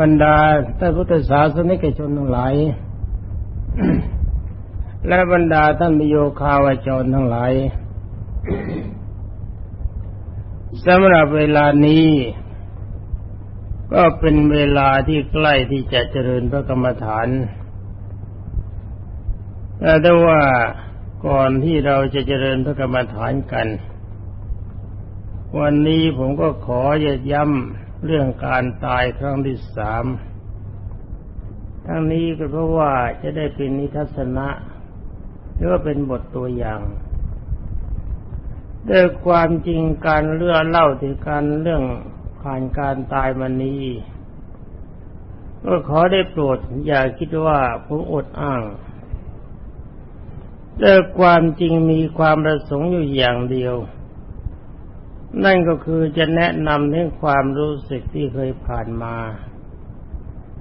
บรรดาท่านพุทธศาสนิกชนทั้งหลาย และบรรดาท่านมิโยคาวจรทั้งหลายสำหรับเวลานี้ ก็เป็นเวลาที่ใกล้ที่จะเจริญพระกรรมฐานแต่ว่าก่อนที่เราจะเจริญพระกรรมฐานกัน วันนี้ผมก็ขอย้ำ เรื่องการตายครั้งที่สามทั้งนี้ก็เพราะว่าจะได้เป็นนิทัศนะหรือว่าเป็นบทตัวอย่างด้วยความจริงการเลื่อเล่าถึงการเรื่องผ่านการตายมันนี้ก็ขอได้โปรดอย่าคิดว่าผมอดอ้างด้วยความจริงมีความประสงค์อยู่อย่างเดียว นั่นก็คือจะแนะนำเรื่องความรู้สึกที่เคยผ่านมา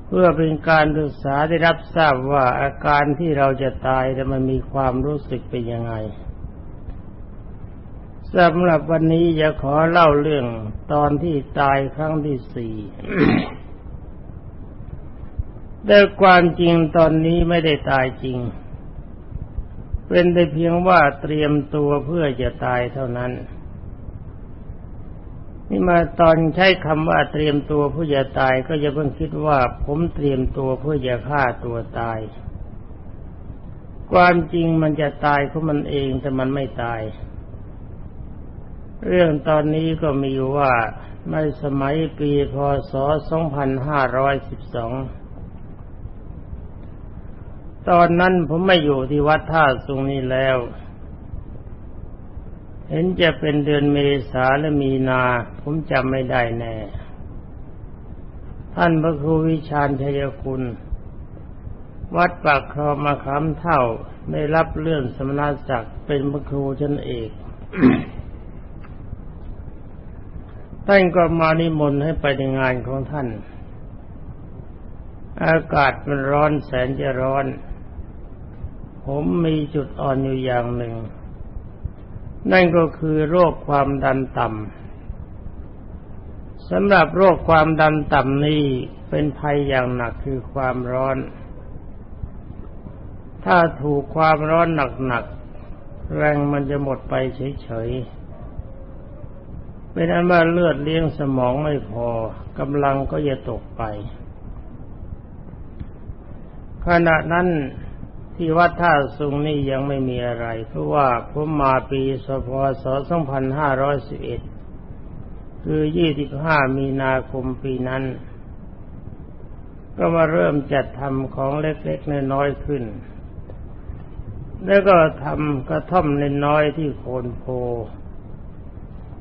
เพื่อเป็นการศึกษาได้รับทราบว่าอาการที่เราจะตายแต่มันมีความรู้สึกเป็นยังไงสำหรับวันนี้จะขอเล่าเรื่องตอนที่ตายครั้งที่สี่แต่ความจริงตอนนี้ไม่ได้ตายจริง เป็นแต่เพียงว่าเตรียมตัวเพื่อจะตายเท่านั้น นี่มาตอนใช้คำว่าเตรียมตัวเพื่อจะตายก็จะเพิ่งคิดว่า ผมเตรียมตัวเพื่อจะฆ่าตัวตาย ความจริงมันจะตายของมันเองแต่มันไม่ตาย เรื่องตอนนี้ก็มีว่าในสมัยปีพศ 2512 ตอนนั้นผมไม่อยู่ที่วัดท่าสุงนี้แล้ว เห็นจะเป็นเดือนเมษาและมีนา ผมจำไม่ได้แน่ ท่านพระครูวิชาญชัยคุณ วัดปากคลองมาคำเท่าได้รับเลื่อนสมณศักดิ์เป็นพระครูชั้นเอกท่านก็มานิมนต์ให้ไปในงานของท่าน อากาศมันร้อนแสนจะร้อน ผมมีจุดอ่อนอยู่อย่างหนึ่ง นั่นก็คือโรคความดันต่ำสำหรับโรคความดันต่ำนี้เป็นภัยอย่างหนักคือความร้อน ถ้าถูกความร้อนหนักๆแรงมันจะหมดไปเฉยๆเป็นอันว่าเลือดเลี้ยงสมองไม่พอกำลังก็จะตกไป ขณะนั้น ที่วัดท่าสุงนี่ยังไม่มีอะไร เพราะว่าผมมาปีสพศ2511 คือ 25 มีนาคมปีนั้น ก็มาเริ่มจัดทำของเล็กๆน้อยๆขึ้น แล้วก็ทำกระท่อมน้อยๆที่โคนโพ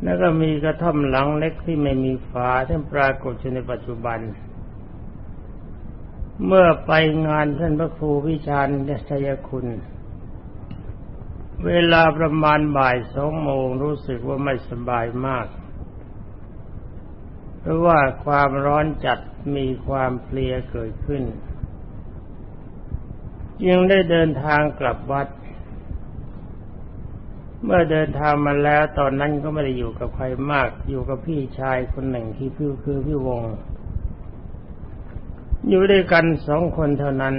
แล้วก็มีกระท่อมหลังเล็กที่ไม่มีฝาที่ปรากฏอยู่ในปัจจุบันเเมื่อไปงานท่านพระครูวิชาญชัยคุณ เวลาประมาณบ่ายสองโมงรู้สึกว่าไม่สบายมาก เพราะว่าความร้อนจัดมีความเพลียเกิดขึ้นยังได้เดินทางกลับวัด เมื่อเดินทางมาแล้วตอนนั้นก็ไม่ได้อยู่กับใครมาก อยู่กับพี่ชายคนหนึ่งที่พี่คือพี่วง อยู่ด้วยกันสองคนเท่านั้น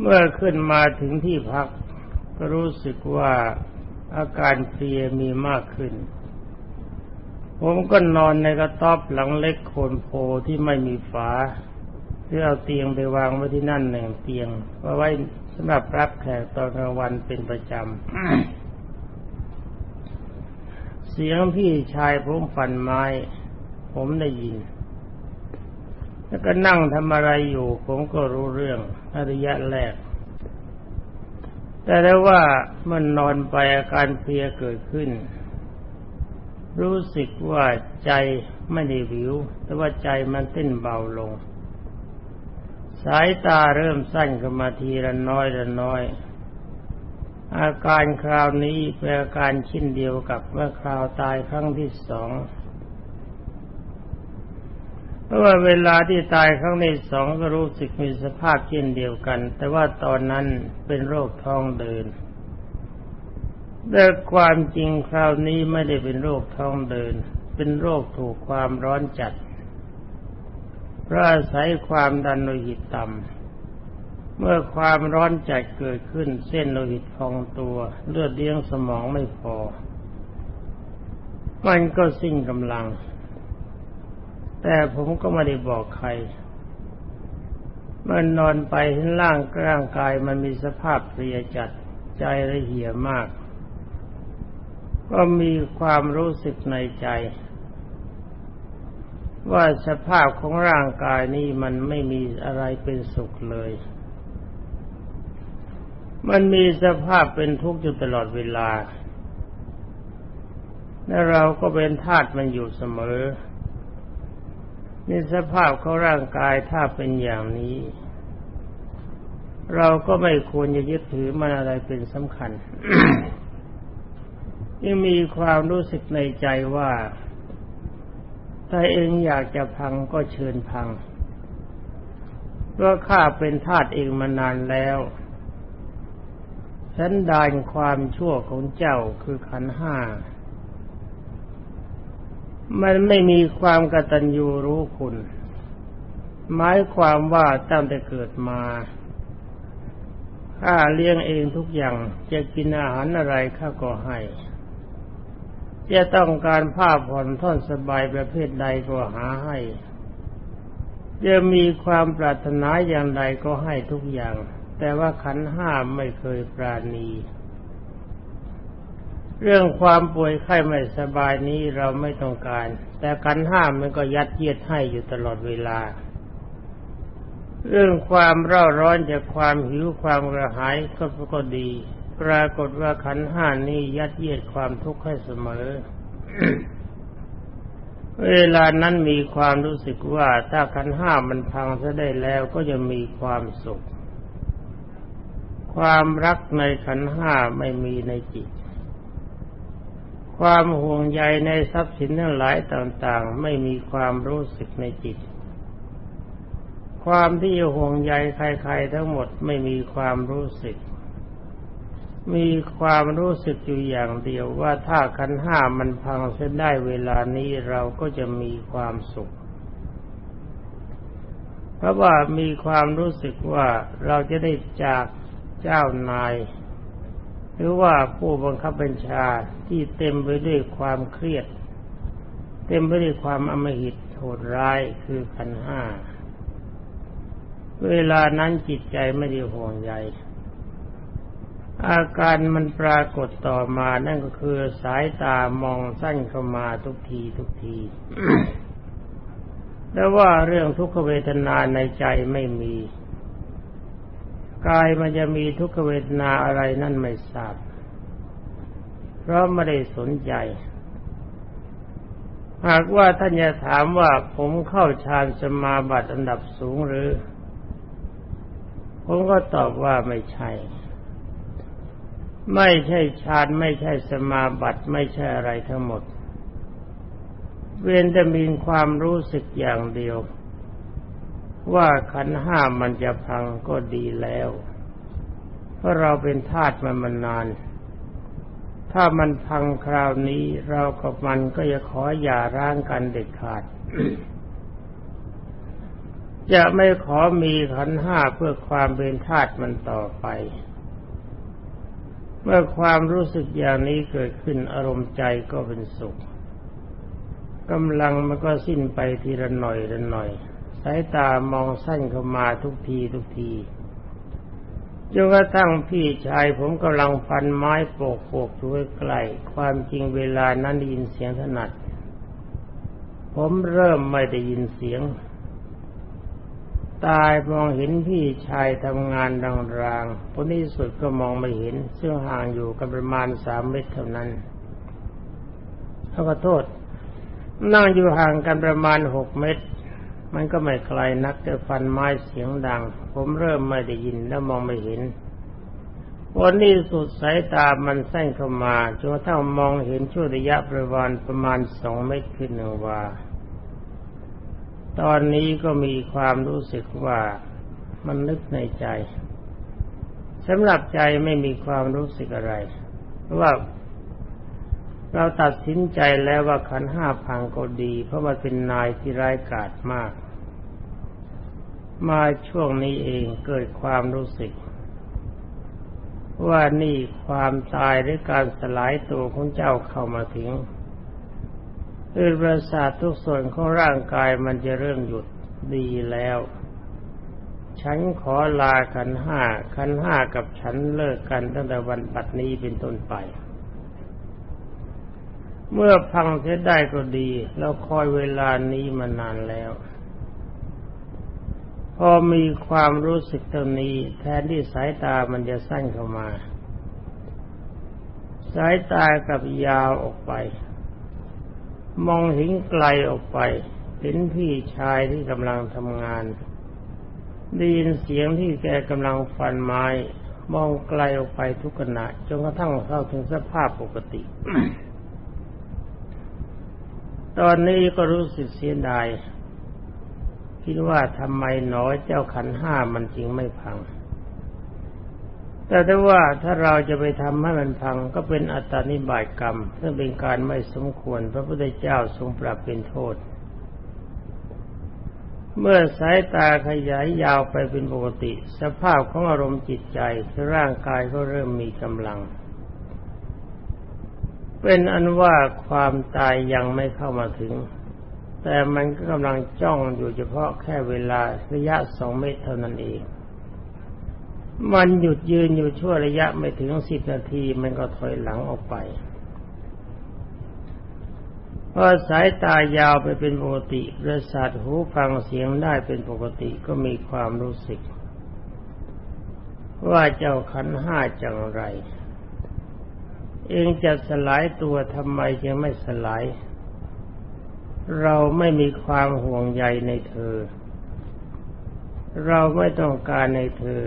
เมื่อขึ้นมาถึงที่พักก็รู้สึกว่าอาการเพลียมีมากขึ้น ผมก็นอนในกระต๊อบหลังเล็กโคนโพที่ไม่มีฝาเพื่อเอาเตียงไปวางไว้ที่นั่นหนึ่งเตียงไว้สำหรับรับแขกตอนกลางวันเป็นประจำ เสียงพี่ชายผมฟันไม้ ผมได้ยิน แล้วก็นั่งทำอะไรอยู่ ผมก็รู้เรื่องอริยะแรก แต่ได้ว่ามันนอนไปอาการเพลียเกิดขึ้น รู้สึกว่าใจไม่ได้วิว แต่ว่าใจมันเต้นเบาลง สายตาเริ่มสั้นขึ้นมาทีละน้อยละน้อย อาการคราวนี้เป็นอาการชิ้นเดียวกับเมื่อคราวตายครั้งที่สอง เพราะว่าเวลาที่ตายครั้งที่สองก็รู้สึกมีสภาพเช่นเดียวกัน แต่ว่าตอนนั้นเป็นโรคท้องเดินแต่ความจริงคราวนี้ไม่ได้เป็นโรคท้องเดิน เป็นโรคถูกความร้อนจัดเพราะอาศัยความดันโลหิตต่ำ เมื่อความร้อนจัดเกิดขึ้นเส้นโลหิตพองตัว เลือดเลี้ยงสมองไม่พอ มันก็สิ้นกำลัง แต่ผมก็ไม่ได้บอกใคร มันนอนไปเห็นร่างร่างกายมันมีสภาพเพลียจัดใจระเหี่ยมาก ก็มีความรู้สึกในใจ ว่าสภาพของร่างกายนี้มันไม่มีอะไรเป็นสุขเลย มันมีสภาพเป็นทุกข์อยู่ตลอดเวลาและเราก็เป็นธาตุมันอยู่เสมอ นี่สภาพของร่างกายถ้าเป็นอย่างนี้ เราก็ไม่ควรจะยึดถือมันอะไรเป็นสำคัญยังมีความรู้สึกในใจว่า ถ้าเองอยากจะพังก็เชิญพังเพราะข้าเป็นทาสเองมานานแล้วฉันดานความชั่วของเจ้าคือขันห้า มันไม่มีความกตัญญูรู้คุณ หมายความว่าตั้งแต่เกิดมาข้าเลี้ยงเองทุกอย่างจะกินอาหารอะไรข้าก็ให้ จะต้องการผ้าผ่อนท่อนสบายประเภทใดก็หาให้ จะมีความปรารถนาอย่างใดก็ให้ทุกอย่าง แต่ว่าขันห้าไม่เคยปราณี เรื่องความป่วยไข้ไม่สบายนี้เราไม่ต้องการ แต่กันห้ามมันก็ยัดเยียดให้อยู่ตลอดเวลา เรื่องความเร่าร้อนจากความหิวความกระหายก็ก็ดี ปรากฏว่าขันห้านี้ยัดเยียดความทุกข์ให้เสมอ เวลานั้นมีความรู้สึกว่าถ้าขันห้ามันพังซะได้แล้วก็จะมีความสุข ความรักในขันห้าไม่มีในจิต ความห่วงใยในทรัพย์สินทั้งหลายต่างๆ ไม่มีความรู้สึกในจิต ความที่ห่วงใยใครๆทั้งหมดไม่มีความรู้สึก มีความรู้สึกอยู่อย่างเดียวว่าถ้าขันห้ามันพังเส้นได้เวลานี้เราก็จะมีความสุข เพราะว่ามีความรู้สึกว่าเราจะได้จากเจ้านาย หรือว่าผู้บังคับบัญชาที่เต็มไปด้วยความเครียด เต็มไปด้วยความอมหิตโหดร้ายคือขันห้า เวลานั้นจิตใจไม่ได้ห่วงใยอาการมันปรากฏต่อมานั่นก็คือสายตามองสั้นเข้ามาทุกทีทุกทีแล้วว่าเรื่องทุกขเวทนาในใจไม่มี กายมันจะมีทุกขเวทนาอะไรนั่นไม่ทราบ เพราะไม่ได้สนใจ หากว่าท่านจะถามว่าผมเข้าฌานสมาบัติอันดับสูงหรือ ผมก็ตอบว่าไม่ใช่ ไม่ใช่ฌานไม่ใช่สมาบัติไม่ใช่อะไรทั้งหมด เวียนจะมีความรู้สึกอย่างเดียว ว่าขันห้ามันจะพังก็ดีแล้ว เพราะเราเป็นทาสมันมานาน ถ้ามันพังคราวนี้เรากับมันก็จะขออย่าร้างกันเด็ดขาด จะไม่ขอมีขันห้าเพื่อความเป็นทาสมันต่อไป เมื่อความรู้สึกอย่างนี้เกิดขึ้นอารมณ์ใจก็เป็นสุขกำลังมันก็สิ้นไปทีละหน่อยละหน่อย สายตามองสั้นเข้ามาทุกทีทุกทีจนกระทั่งพี่ชายผมกำลังฟันไม้โปกโปกอยู่ใกล ความจริงเวลานั้นได้ยินเสียงถนัด ผมเริ่มไม่ได้ยินเสียง ตายมองเห็นพี่ชายทำงานรางๆผลที่สุดก็มองไม่เห็น ซึ่งห่างอยู่กันประมาณสามเมตรเท่านั้นเขาก็โทษ นั่งอยู่ห่างกันประมาณหกเมตร มันก็ไม่ไกลนักแต่ฟันไม้เสียงดัง ผมเริ่มไม่ได้ยินและมองไม่เห็น วันนี้สุดสายตามันแส้นเข้ามาจนกระทั่งมองเห็นช่วงระยะประมาณประมาณสองเมตรขึ้นหนึ่งวา ตอนนี้ก็มีความรู้สึกว่ามันนึกในใจสำหรับใจไม่มีความรู้สึกอะไร เพราะว่า เราตัดสินใจแล้วว่าขันห้าพังก็ดี เพราะมันเป็นนายที่ร้ายกาจมาก มาช่วงนี้เองเกิดความรู้สึก ว่านี่ความตายหรือการสลายตัวของเจ้าเข้ามาถึงอือประสาททุกส่วนของร่างกายมันจะเริ่มหยุดดีแล้ว ฉันขอลาขันห้าขันห้ากับฉันเลิกกันตั้งแต่วันปัดนี้เป็นต้นไป เมื่อพังเสียได้ก็ดี เราคอยเวลานี้มานานแล้ว พอมีความรู้สึกตรงนี้ แทนที่สายตามันจะสั้นเข้ามา สายตากับยาวออกไป มองเห็นไกลออกไปเห็นพี่ชายที่กำลังทำงานได้ยินเสียงที่แกกำลังฟันไม้ มองไกลออกไปทุกขณะจนกระทั่งเข้าถึงสภาพปกติ ตอนนี้ก็รู้สึกเสียดายคิดว่าทำไมหนอเจ้าขันห้ามันจริงไม่พัง แต่ถ้าว่าถ้าเราจะไปทำให้มันพังก็เป็นอัตตานิบายกรรมซึ่งเป็นการไม่สมควร พระพุทธเจ้าทรงปรับเป็นโทษ เมื่อสายตาขยายยาวไปเป็นปกติ สภาพของอารมณ์จิตใจคือร่างกายก็เริ่มมีกำลัง เป็นอันว่าความตายยังไม่เข้ามาถึง แต่มันก็กำลังจ้องอยู่เฉพาะแค่เวลาระยะสองเมตรเท่านั้นเอง มันหยุดยืนอยู่ชั่วระยะไม่ถึงสิบนาทีมันก็ถอยหลังออกไปพอสายตายาวไปเป็นปกติประสาทหูฟังเสียงได้เป็นปกติก็มีความรู้สึก ว่าเจ้าขันห้าจังไร เองจะสลายตัวทำไมจึงไม่สลาย เราไม่มีความห่วงใยในเธอ เราไม่ต้องการในเธอ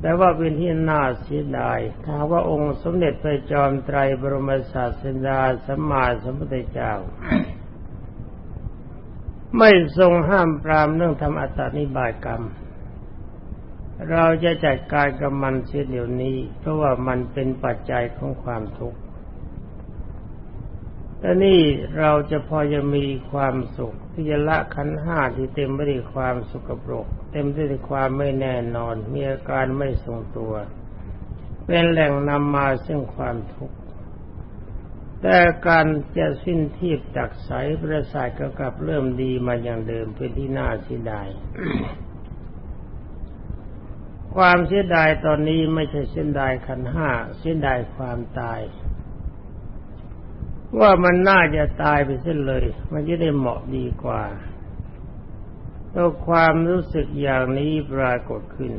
แต่ว่าเป็นที่น่าเสียดายถ้าว่าองค์สมเด็จพระจอมไตรบรมศาสดาสัมมาสัมพุทธเจ้า ไม่ทรงห้ามปรามเรื่องทำอัตตานิบายกรรม เราจะจัดการกับมันเสียเดี๋ยวนี้ เพราะว่ามันเป็นปัจจัยของความทุกข์แต่นี่เราจะพอจะมีความสุขที่จะละขันห้าที่เต็มไปด้วยความสุขปรก เต็มไปด้วยความไม่แน่นอน มีอาการไม่ทรงตัว เป็นแหล่งนำมาซึ่งความทุกข์แต่การจะสิ้นทีบจากสายประสาทก็กลับเริ่มดีมาอย่างเดิมเป็นที่น่าเสียดาย ความเสียดายตอนนี้ไม่ใช่เสียดายขันห้าเสียดายความตาย ว่ามันน่าจะตายไปเส้นเลย มันจะได้เหมาะดีกว่าแล้วความรู้สึกอย่างนี้ปรากฏขึ้น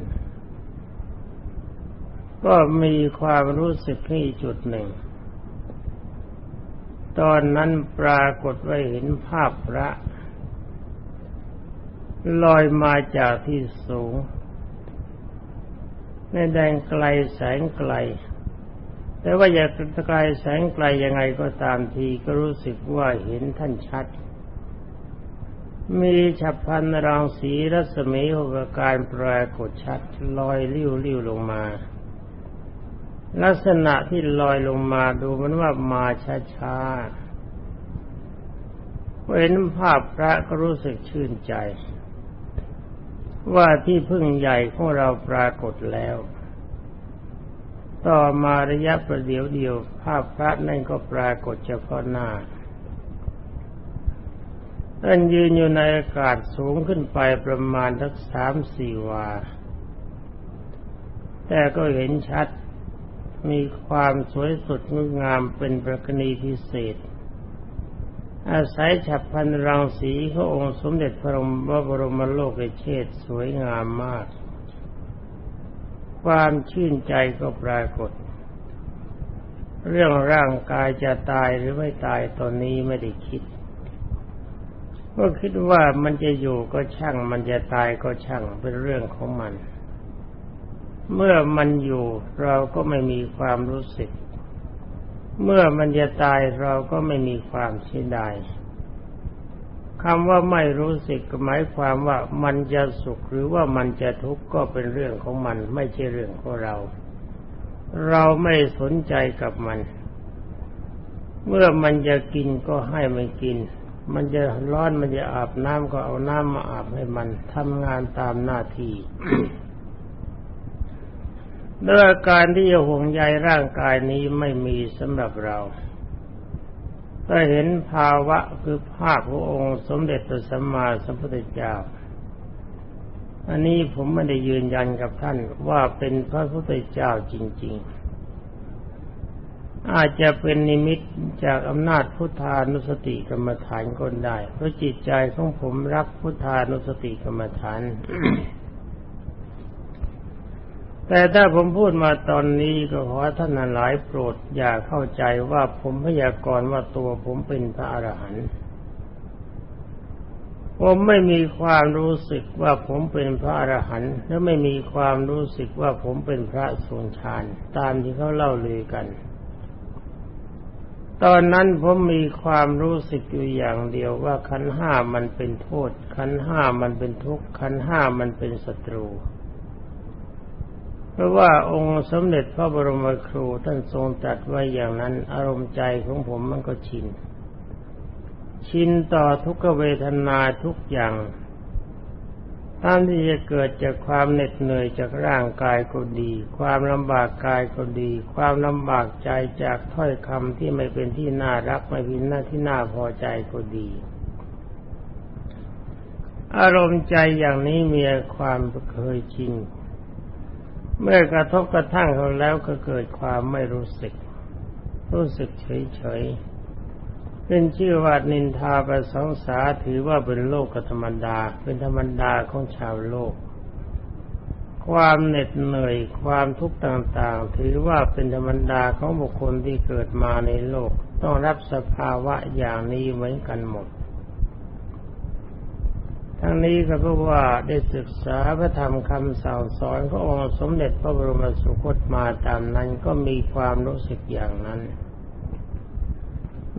ก็มีความรู้สึกที่จุดหนึ่ง ตอนนั้นปรากฏว่าเห็นภาพพระ ลอยมาจากที่สูง ในแดงไกลแสงไกล แต่ว่าอยากไกลแสงไกลยังไงก็ตามทีก็รู้สึกว่าเห็นท่านชัด มีฉับพันรังสีรัศมีหกการปรากฏชัดลอยลิ้วลิ้วลงมา ลักษณะที่ลอยลงมาดูมันว่ามาช้าๆเห็นภาพพระก็รู้สึกชื่นใจ ว่าที่พึ่งใหญ่ของเราปรากฏแล้ว ต่อมาระยะประเดี๋ยวเดียว ภาพพระนั่นก็ปรากฏเฉพาะหน้าท่านยืนอยู่ในอากาศสูงขึ้นไปประมาณทักสามสี่วา แต่ก็เห็นชัดมีความสวยสดงดงามเป็นประกณีพิเศษ อาศัยฉับพันรังสีขององค์สมเด็จพระบรมโลกเชษสวยงามมาก ความชื่นใจก็ปรากฏ เรื่องร่างกายจะตายหรือไม่ตายตอนนี้ไม่ได้คิด ก็คิดว่ามันจะอยู่ก็ช่าง มันจะตายก็ช่างเป็นเรื่องของมัน เมื่อมันอยู่เราก็ไม่มีความรู้สึก เมื่อมันจะตายเราก็ไม่มีความเสียดายคำว่าไม่รู้สึกหมายความว่ามันจะสุขหรือว่ามันจะทุกข์ก็เป็นเรื่องของมันไม่ใช่เรื่องของเรา เราไม่สนใจกับมัน เมื่อมันจะกินก็ให้มันกิน มันจะร้อนมันจะอาบน้ำก็เอาน้ำมาอาบให้มันทำงานตามหน้าที่ ด้วยการที่จะห่วงใยร่างกายนี้ไม่มีสำหรับเราก็เห็นภาวะคือภาพพระองค์สมเด็จพระสัมมาสัมพุทธเจ้า อันนี้ผมไม่ได้ยืนยันกับท่านว่าเป็นพระพุทธเจ้าจริง ๆ อาจจะเป็นนิมิตจากอำนาจพุทธานุสติกรรมฐานก็ได้ เพราะจิตใจของผมรักพุทธานุสติกรรมฐาน แต่ถ้าผมพูดมาตอนนี้ก็ขอท่านหลายโปรด อย่าเข้าใจว่าผมพยากรณ์ว่าตัวผมเป็นพระอรหันต์ผมไม่มีความรู้สึกว่าผมเป็นพระอรหันต์และไม่มีความรู้สึกว่าผมเป็นพระทรงฌานตามที่เขาเล่าลือกัน ตอนนั้นผมมีความรู้สึกอยู่อย่างเดียวว่าขันห้ามันเป็นโทษขันห้ามันเป็นทุกข์ขันห้ามันเป็นศัตรู เพราะว่าองค์สมเด็จพระบรมครูท่านทรงตรัสไว้อย่างนั้น อารมณ์ใจของผมมันก็ชิน ชินต่อทุกเวทนาทุกอย่างตามที่จะเกิดจากความเหน็ดเหนื่อยจากร่างกายก็ดี ความลำบากกายก็ดี ความลำบากใจจากถ้อยคำที่ไม่เป็นที่น่ารักไม่เป็นหน้าที่น่าพอใจก็ดี อารมณ์ใจอย่างนี้มีความเคยชิน เมื่อกระทบกระทั่งเขาแล้วก็เกิดความไม่รู้สึก รู้สึกเฉยๆเป็นชื่อว่านินทาประสงสาถือว่าเป็นโลกธรรมดา เป็นธรรมดาของชาวโลก ความเหน็ดเหนื่อยความทุกข์ต่างๆ ถือว่าเป็นธรรมดาของบุคคลที่เกิดมาในโลก ต้องรับสภาวะอย่างนี้เหมือนกันหมด ทั้งนี้ก็เพราะว่าได้ศึกษาพระธรรมคำสั่งสอนขององค์สมเด็จพระบรมสุคตมาตามนั้นก็มีความรู้สึกอย่างนั้น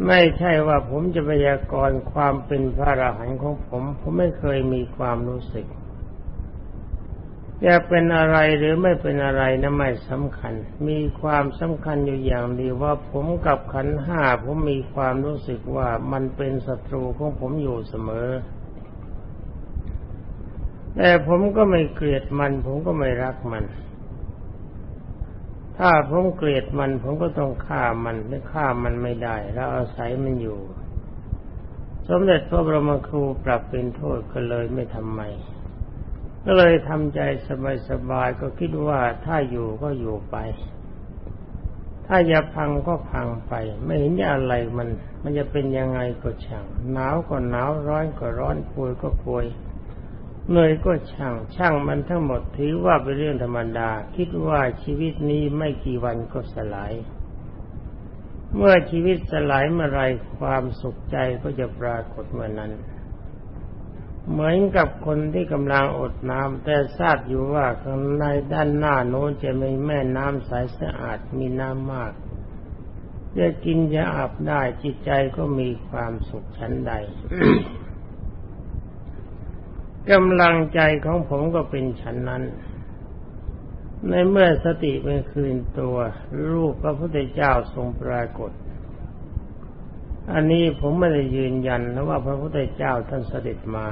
ไม่ใช่ว่าผมจะพยากรณ์ความเป็นพระอรหันต์ของผม ผมไม่เคยมีความรู้สึกจะเป็นอะไรหรือไม่เป็นอะไรนะไม่สำคัญ มีความสำคัญอยู่อย่างเดียวว่าผมกับขันห้าผมมีความรู้สึกว่ามันเป็นศัตรูของผมอยู่เสมอ แต่ผมก็ไม่เกลียดมัน ผมก็ไม่รักมัน ถ้าผมเกลียดมัน ผมก็ต้องฆ่ามันไม่ฆ่ามันไม่ได้ แล้วอาศัยมันอยู่ สมเด็จพระบรมครูปรับเป็นโทษก็เลยไม่ทำไม ก็เลยทำใจสบายๆก็คิดว่าถ้าอยู่ก็อยู่ไป ถ้าอย่าพังก็พังไป ไม่เห็นจะอะไรมัน มันจะเป็นยังไงก็ช่างหนาวก็หนาวร้อนก็ร้อนป่วยก็ป่วยเห นื่อยก็ช่างช่างมันทั้งหมดถือว่าเป็นเรื่องธรรมดา คิดว่าชีวิตนี้ไม่กี่วันก็สลาย เมื่อชีวิตสลายเมื่อไรความสุขใจก็จะปรากฏเมื่อนั้น เหมือนกับคนที่กำลังอดน้ำแต่ทราบอยู่ว่าข้างในด้านหน้าโน้นจะมีแม่น้ำใสสะอาดมีน้ำมากจะกินจะอาบได้จิตใจก็มีความสุขชั้นใด กำลังใจของผมก็เป็นฉันนั้น ในเมื่อสติเป็นคืนตัว รูปพระพุทธเจ้าทรงปรากฏ อันนี้ผมไม่ได้ยืนยันนะว่าพระพุทธเจ้าท่านเสด็จมา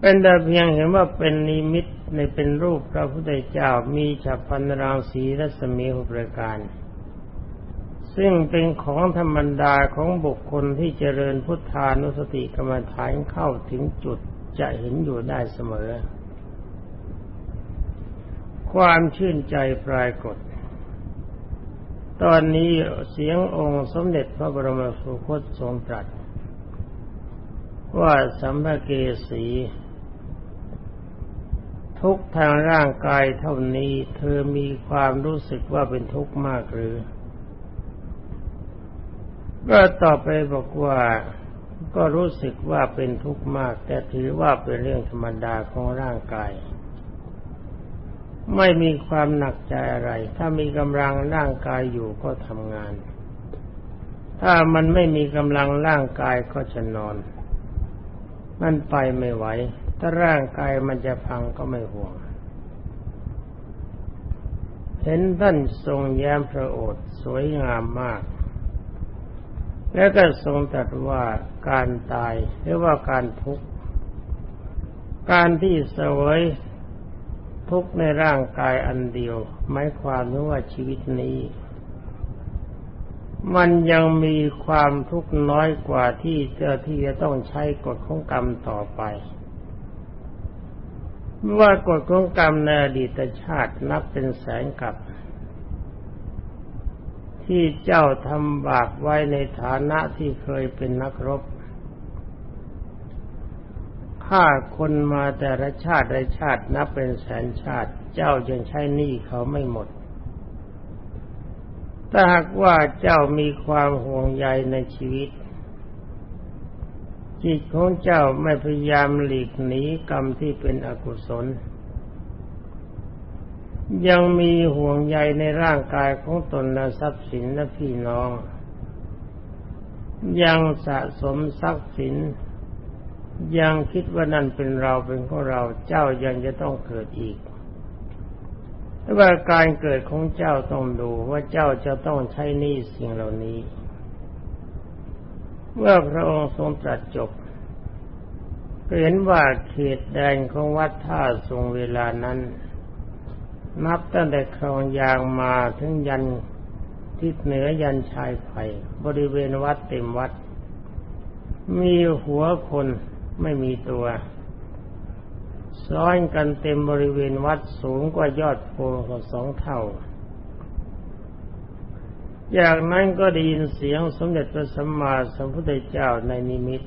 เป็นแต่เพียงเห็นว่าเป็นนิมิตในเป็นรูปพระพุทธเจ้ามีฉับพันรางสีรัศมีหุประการ ซึ่งเป็นของธรรมดาของบุคคลที่เจริญพุทธานุสติกรรมฐานเข้าถึงจุดจะเห็นอยู่ได้เสมอ ความชื่นใจปรากฏ ตอนนี้เสียงองค์สมเด็จพระบรมสุคตทรงตรัส ว่าสัมภเกสี ทุกทางร่างกายเท่านี้เธอมีความรู้สึกว่าเป็นทุกข์มากหรือ ก็ต่อไปบอกว่าก็รู้สึกว่าเป็นทุกข์มาก แต่ถือว่าเป็นเรื่องธรรมดาของร่างกาย ไม่มีความหนักใจอะไร ถ้ามีกำลังร่างกายอยู่ก็ทำงาน ถ้ามันไม่มีกำลังร่างกายก็จะนอน มันไปไม่ไหว ถ้าร่างกายมันจะพังก็ไม่ห่วง เห็นท่านทรงแย้มพระโอษฐ์สวยงามมาก แล้วก็ทรงตรัสว่าการตายหรือว่าการทุกข์ การที่เสวยทุกข์ในร่างกายอันเดียวหมายความว่าชีวิตนี้ มันยังมีความทุกข์น้อยกว่าที่เจะที่จะต้องใช้กฎของกรรมต่อไปว่ากฎของกรรมในอดีตชาตินับเป็นแสนกับ ที่เจ้าทำบาปไว้ในฐานะที่เคยเป็นนักรบฆ่าคนมาแต่ละชาติละชาตินับเป็นแสนชาติ เจ้ายังใช้หนี้เขาไม่หมด ถ้าหากว่าเจ้ามีความห่วงใยในชีวิต จิตของเจ้าไม่พยายามหลีกหนีกรรมที่เป็นอกุศล ยังมีห่วงใยในร่างกายของตนและทรัพย์สินและพี่น้อง ยังสะสมทรัพย์สิน ยังคิดว่านั่นเป็นเราเป็นของเราเจ้ายังจะต้องเกิดอีกแต่ว่าการเกิดของเจ้าต้องดูว่าเจ้าจะต้องใช้นี่สิ่งเหล่านี้เมื่อพระองค์ทรงตรัสจบเห็นว่าเขตแดนของวัดท่าทรงเวลานั้น นับตั้งแต่คลองยางมาถึงยันทิศเหนือยันชายไผ่บริเวณวัดเต็มวัด มีหัวคนไม่มีตัว ซ้อนกันเต็มบริเวณวัดสูงกว่ายอดโพกสองเท่า จากนั้นก็ได้ยินเสียงสมเด็จพระสัมมาสัมพุทธเจ้าในนิมิต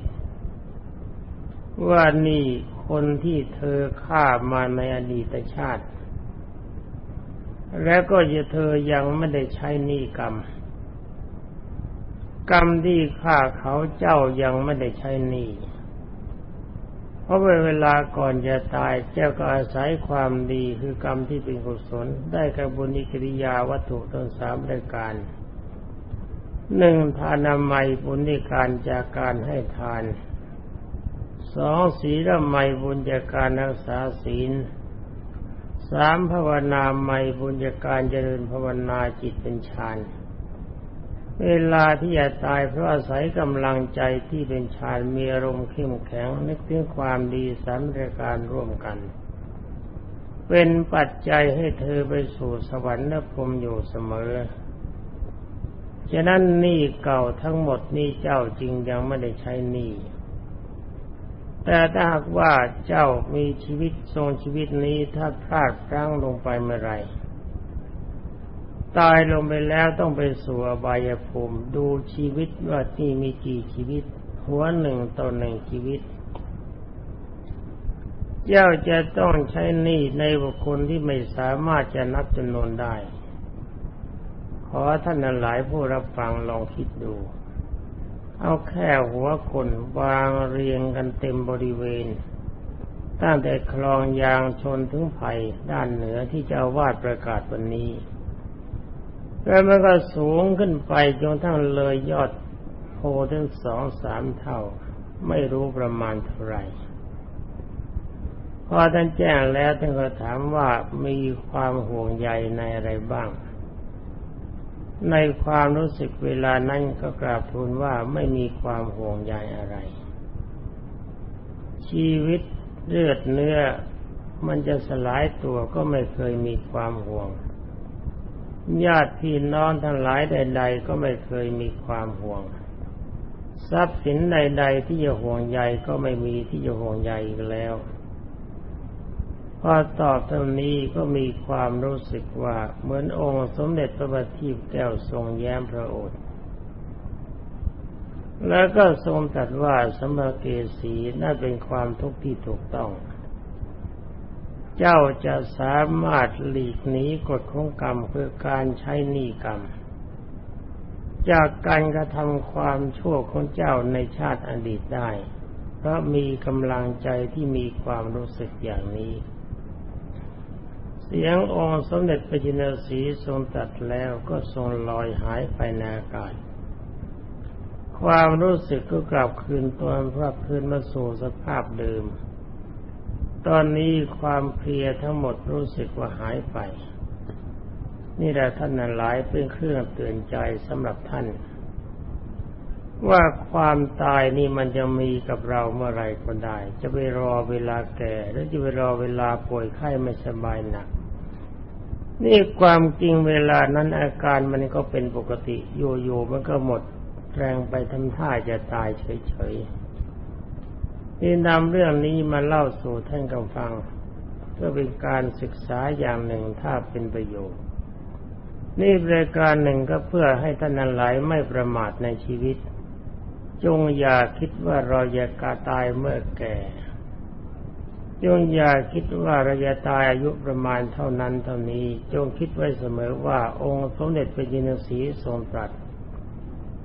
ว่านี่คนที่เธอฆ่ามาในอดีตชาติ และก็จะเธอยังไม่ได้ใช้นิกรรม กรรมที่ฆ่าเขาเจ้ายังไม่ได้ใช้นี่เพราะเวลาก่อนจะตายเจ้าก็อาศัยความดีคือกรรมที่เป็นกุศลได้กับบุญกิริยาวัตถุทั้งสามรายการหนึ่งทานามัยบุญในการจากการให้ทานสองศีลไมบุญจากการรักษาศีล สามภาวนาไมบุญจากการเจริญภาวนาจิตเป็นฌานเวลาที่จะตายเพราะอาศัยกำลังใจที่เป็นฌานมีอารมณ์เข้มแข็งนึกถึงความดีสามรายการร่วมกัน เป็นปัจจัยให้เธอไปสู่สวรรค์และพรมอยู่เสมอ ฉะนั้นหนี้เก่าทั้งหมดนี้เจ้าจริงยังไม่ได้ใช้หนี้ แต่ถ้าหากว่าเจ้ามีชีวิตทรงชีวิตนี้ถ้าพลาดพลั้งลงไปเมื่อไรตายลงไปแล้วต้องไปสู่อบายภูมิดูชีวิตว่าที่มีกี่ชีวิต หัวหนึ่งต่อหนึ่งชีวิต เจ้าจะต้องใช้หนี้ในบุคคลที่ไม่สามารถจะนับจำนวนได้ ขอท่านหลายผู้รับฟังลองคิดดู เอาแค่หัวคนวางเรียงกันเต็มบริเวณ ตั้งแต่คลองยางชนถึงไผ่ด้านเหนือที่จะวาดประกาศวันนี้แล้วมันก็สูงขึ้นไปจนทั้งเลยยอดโพถึงสองสามเท่า ไม่รู้ประมาณเท่าไหร่พอท่านแจ้งแล้วท่านก็ถามว่ามีความห่วงใยในอะไรบ้าง ในความรู้สึกเวลานั้นก็กราบทูลว่าไม่มีความห่วงใยอะไร ชีวิตเลือดเนื้อมันจะสลายตัวก็ไม่เคยมีความห่วง ญาติพี่น้องทั้งหลายใด ๆ ก็ไม่เคยมีความห่วง ทรัพย์สินใด ๆ ที่จะห่วงใยก็ไม่มีที่จะห่วงใยอีกแล้ว พอตอบตรงนี้ก็มีความรู้สึกว่าเหมือนองค์สมเด็จพระบัณฑิตแก้วทรงแย้มพระโอษฐ์แล้วก็ทรงตรัสว่าสมเกสีน่าเป็นความทุกข์ที่ถูกต้อง เจ้าจะสามารถหลีกหนีกฎของกรรมคือการใช้หนี้กรรม จากการกระทำความชั่วของเจ้าในชาติอดีตได้ เพราะมีกำลังใจที่มีความรู้สึกอย่างนี้ เสียงองค์สมเด็จพระจินสีทรงตัดแล้วก็ทรงลอยหายไปในอากาศ ความรู้สึกก็กลับคืนตัวพระคืนมาสู่สภาพเดิม ตอนนี้ความเพลียทั้งหมดรู้สึกว่าหายไป นี่แหละท่านนั้นหลายเป็นเครื่องเตือนใจสำหรับท่าน ว่าความตายนี่มันจะมีกับเราเมื่อไรก็ได้ จะไปรอเวลาแก่หรือจะไปรอเวลาป่วยไข้ไม่สบายหนัก นี่ความจริงเวลานั้นอาการมันก็เป็นปกติอยู่มันก็หมดแรงไปทำท่าจะตายเฉยๆนี่นำเรื่องนี้มาเล่าสู่ท่านกำฟัง เพื่อเป็นการศึกษาอย่างหนึ่งถ้าเป็นประโยชน์ นี่รายการหนึ่งก็เพื่อให้ท่านนั้นหลายไม่ประมาทในชีวิต จงอย่าคิดว่าเราจะกาตายเมื่อแก่ จงอย่าคิดว่าเราจะตายอายุประมาณเท่านั้นเท่านี้ จงคิดไว้เสมอว่าองค์สมเด็จพระจินสีทรงตรัส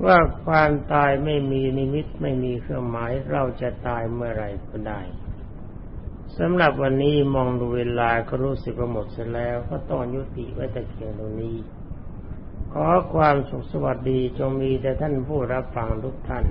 ว่าความตายไม่มีนิมิตไม่มีเครื่องหมายเราจะตายเมื่อไรก็ได้สำหรับวันนี้มองดูเวลาก็รู้สึกว่าหมดเสียแล้ว ก็ต้องยุติไว้แต่เพียงตรงนี้ ขอความสุขสวัสดีจงมีแต่ท่านผู้รับฟังทุกท่าน